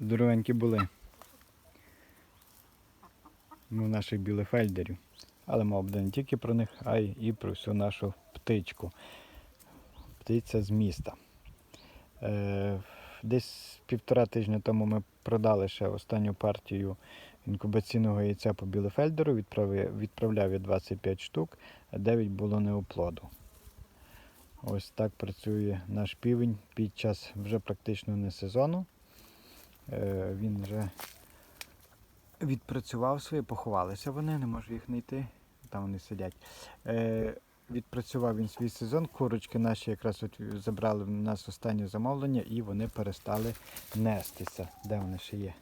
Здоровенькі були. Ну, наших білефельдерів. Але мова буде не тільки про них, а й про всю нашу птичку. Птиця з міста. Е, десь півтора тижня тому ми продали ще останню партію інкубаційного яйця по білефельдеру. Відправляв я 25 штук, а 9 було неоплоду. Ось так працює наш півень під час вже практично не сезону. Е, він вже відпрацював своє, поховалися вони, не можу їх знайти. Там вони сидять. Е, відпрацював він свій сезон. Курочки наші якраз от забрали в нас останнє замовлення і вони перестали нестися. Де вони ще є?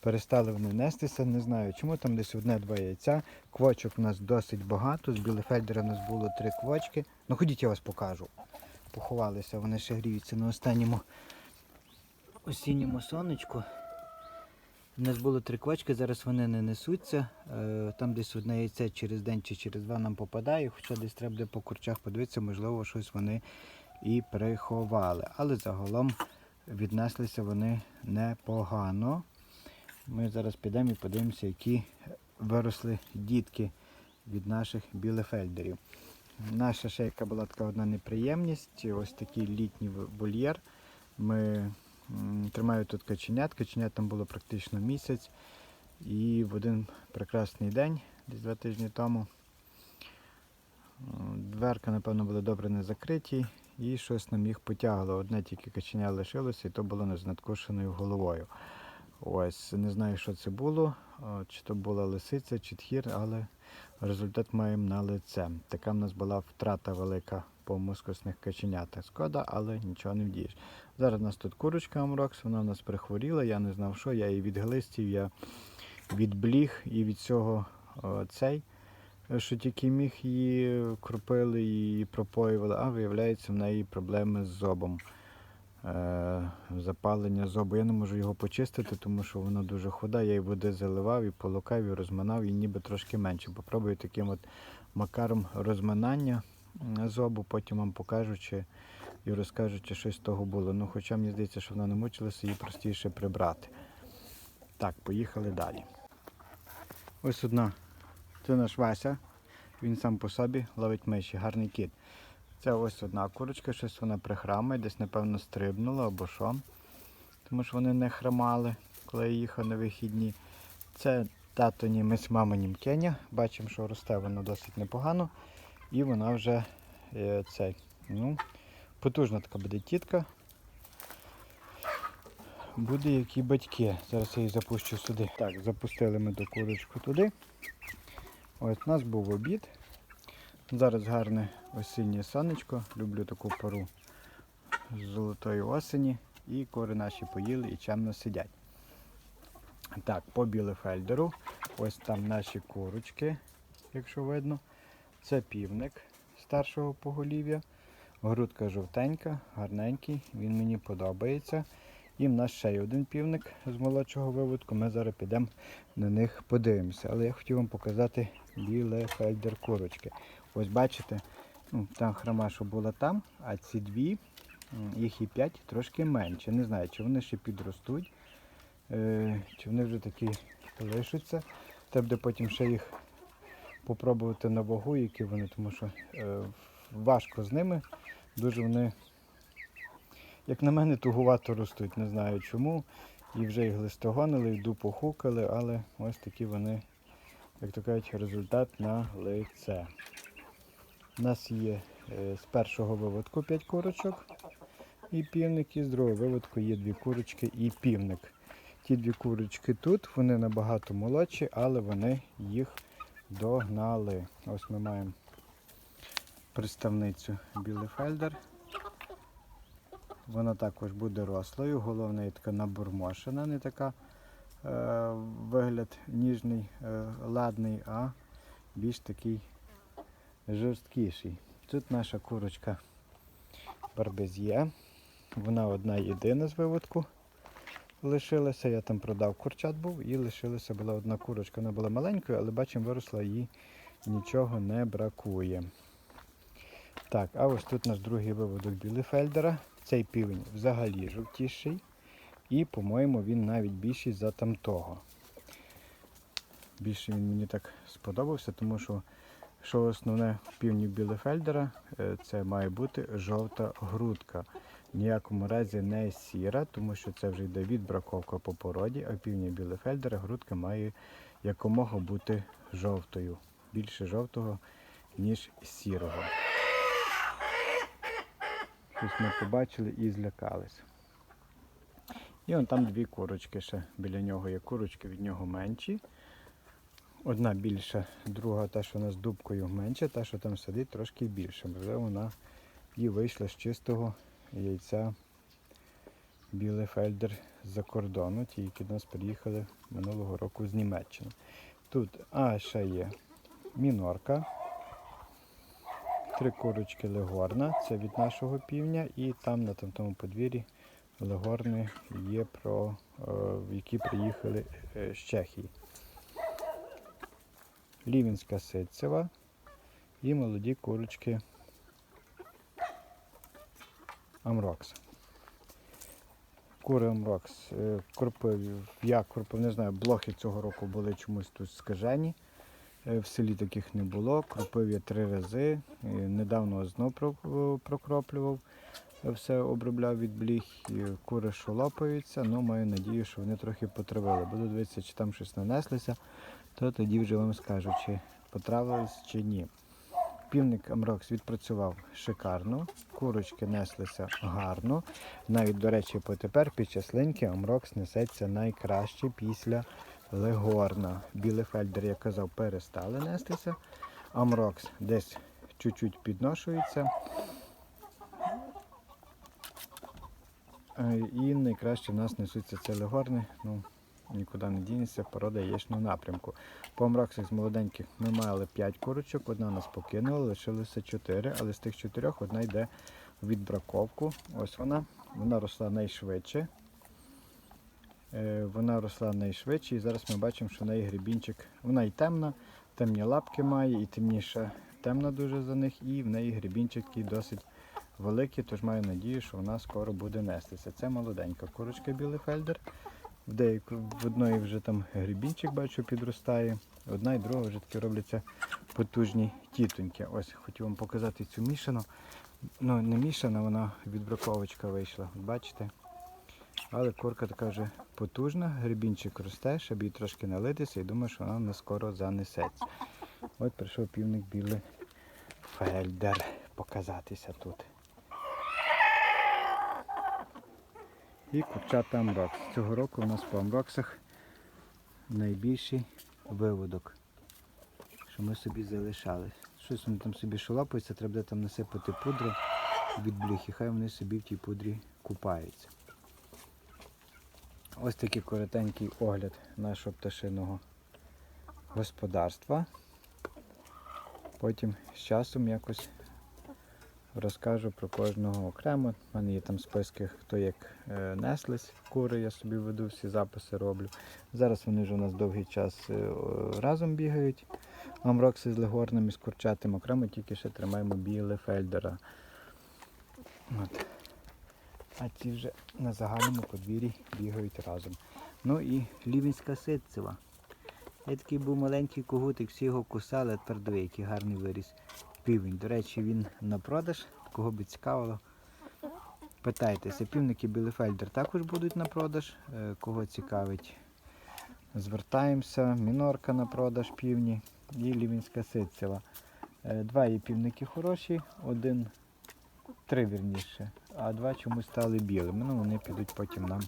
Перестали вони нестися, не знаю чому, там десь одне-два яйця. Квочок у нас досить багато. З білефельдера у нас було три квочки. Ну ходіть, я вас покажу. Поховалися, вони ще гріються на останньому осінньому сонечку. У нас було три квачки, зараз вони не несуться. Е, Там десь одне яйце через день чи через два нам попадає, хоча десь треба буде по курчах подивитися, можливо, щось вони і приховали. Але загалом віднеслися вони непогано. Ми зараз підемо і подивимося, які виросли дітки від наших білефельдерів. Наша ще яка була така одна неприємність, ось такий літній вольєр. Ми тримаю тут каченят. Каченят там було практично місяць. І в один прекрасний день, десь два тижні тому, дверка, напевно, була добре не закриті, і щось нам їх потягло. Одне тільки каченя лишилося, і то було з надкушеною головою. Ось, не знаю, що це було, чи то була лисиця, чи тхір, але результат маємо на лице. Така в нас була втрата велика по мускусних каченятах. Шкода, але нічого не вдієш. Зараз у нас тут курочка Амрокс, вона в нас прихворіла, я не знав, що, я її від глистів, я від бліг і від цього о, цей, що тільки міг її кропили і пропоювали, а виявляється, в неї проблеми з зобом. Е, запалення зобу. Я не можу його почистити, тому що воно дуже худа. Я її води заливав і полукав, і розминав, і ніби трошки менше. Попробую таким от макаром розминання зобу, потім вам покажу і розкажу, чи щось з того було. Ну, хоча мені здається, що вона не мучилася, її простіше прибрати. Так, поїхали далі. Ось одна. Це наш Вася. Він сам по собі ловить миші, гарний кіт. Це ось одна курочка, щось вона прихрамає, десь, напевно, стрибнула або що. Тому що вони не хромали, коли я їхав на вихідні. Це тато німець, мама німкеня. Бачимо, що росте воно досить непогано. І вона вже е, цей, ну, потужна така буде тітка. Буде як і батьки. Зараз я її запущу сюди. Так, запустили ми ту курочку туди. Ось у нас був обід. Зараз гарне осіннє сонечко. Люблю таку пору з золотої осені. І кори наші поїли і чемно сидять. Так, по білефельдеру. Ось там наші курочки, якщо видно. Це півник старшого поголів'я. Грудка жовтенька, гарненький, він мені подобається. І в нас ще є один півник з молодшого виводку. Ми зараз підемо на них подивимося. Але я хотів вам показати білефельдер курочки. Ось бачите, ну, там хрома, що була там, а ці дві, їх і п'ять, трошки менше. Не знаю, чи вони ще підростуть, е, чи вони вже такі лишаться. Треба потім ще їх попробувати на вагу, які вони, тому що е, важко з ними. Дуже вони, як на мене, тугувато ростуть. Не знаю чому. І вже їх листогонили, йду похукали, але ось такі вони, як то кажуть, результат на лице. У нас є е, з першого виводку 5 курочок і півник, і з другого виводку є дві курочки і півник. Ті дві курочки тут, вони набагато молодші, але вони їх догнали. Ось ми маємо представницю Білефельдер. Вона також буде рослою, головне є така набурмошена, не така е, вигляд ніжний, е, ладний, а більш такий жорсткіший. Тут наша курочка барбезє. Вона одна єдина з виводку лишилася. Я там продав курчат був і лишилася була одна курочка. Вона була маленькою, але бачимо, виросла їй нічого не бракує. Так, а ось тут наш другий виводок білефельдера. Цей півень взагалі жовтіший. І, по-моєму, він навіть більший за тамтого. Більше він мені так сподобався, тому що що основне в Білефельдера, е, це має бути жовта грудка. Ніякому разі не сіра, тому що це вже йде відбраковка по породі, а півні Білефельдера грудка має якомога бути жовтою. Більше жовтого, ніж сірого. Щось ми побачили і злякалися. І он там дві курочки ще біля нього є курочки, від нього менші. Одна більша, друга та, що вона з дубкою менша, та, що там сидить, трошки більше. Можливо, вона і вийшла з чистого яйця Білефельдер з-за кордону, ті, які до нас приїхали минулого року з Німеччини. Тут, а ще є мінорка, три курочки легорна, це від нашого півня, і там на тому подвір'ї легорни є, про, е, які приїхали е, з Чехії. Лівінська ситцева і молоді курочки Амрокс. Кури Амрокс. е, Кропиві, я кропив, не знаю, блохи цього року були чомусь тут скажені. Е, В селі таких не було. Кропив я три рази. е, Недавно знов прокроплював. Все обробляв від бліх. і Кури що лопаються, ну маю надію, що вони трохи потравили. Буду дивитися, чи там щось нанеслося, то тоді вже вам скажу, чи потравились, чи ні. Півник Амрокс відпрацював шикарно, курочки неслися гарно. Навіть, до речі, потепер під час линьки Амрокс несеться найкраще після Легорна. Білефельдер, як казав, перестали нестися. Амрокс десь чуть-чуть підношується. Е, І найкраще в нас несуться це легорни. Ну, нікуди не дінеться, порода яєчного напрямку. По амроксах з молоденьких ми мали 5 курочок, одна нас покинула, лишилося 4, але з тих 4 одна йде в відбраковку. Ось вона. Вона росла найшвидше. Е, Вона росла найшвидше і зараз ми бачимо, що в неї грибінчик. Вона і темна, темні лапки має, і темніша темна дуже за них, і в неї грибінчик такий досить великий, тож маю надію, що вона скоро буде нестися. Це молоденька курочка Білефельдер. В деяку, в одної вже там грибінчик бачу підростає, одна і друга вже таки робляться потужні тітоньки. Ось хотів вам показати цю мішану. Ну, не мішана, вона відбраковочка вийшла. Бачите? Але курка така вже потужна, грибінчик росте, щоб їй трошки налитися і думаю, що вона не скоро занесеться. От прийшов півник білий фельдер показатися тут. І курчата Амрокс. Цього року у нас по Амроксах найбільший виводок, що ми собі залишали. Щось вони там собі шолапаються, треба буде там насипати пудру від бліхи, хай вони собі в тій пудрі купаються. Ось такий коротенький огляд нашого пташиного господарства. Потім з часом якось розкажу про кожного окремо. У мене є там списки, хто як е, неслись кури, я собі веду, всі записи роблю. Зараз вони вже у нас довгий час е, разом бігають. Амрокси з легорним і з курчатим окремо, тільки ще тримаємо біле фельдера. От. А ці вже на загальному подвір'ї бігають разом. Ну і лівінська ситцева. Я такий був маленький когутик, всі його кусали, тепер диви, який гарний виріс півень. До речі, він на продаж, кого би цікавило. Питайтеся, півники Білефельдер також будуть на продаж. Е, Кого цікавить, звертаємося. Мінорка на продаж півні і лівінська ситцева. Е, Два є півники хороші, один, три вірніше, а два чомусь стали білими. Ну, вони підуть потім нам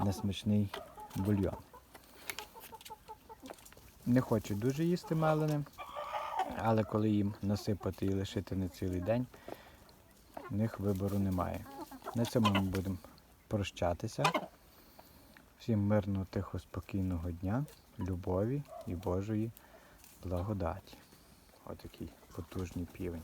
на смачний бульйон. Не хочуть дуже їсти мелене, але коли їм насипати і лишити на цілий день, в них вибору немає. На цьому ми будемо прощатися. Всім мирного, тихо, спокійного дня, любові і Божої благодаті. Отакий потужний півень.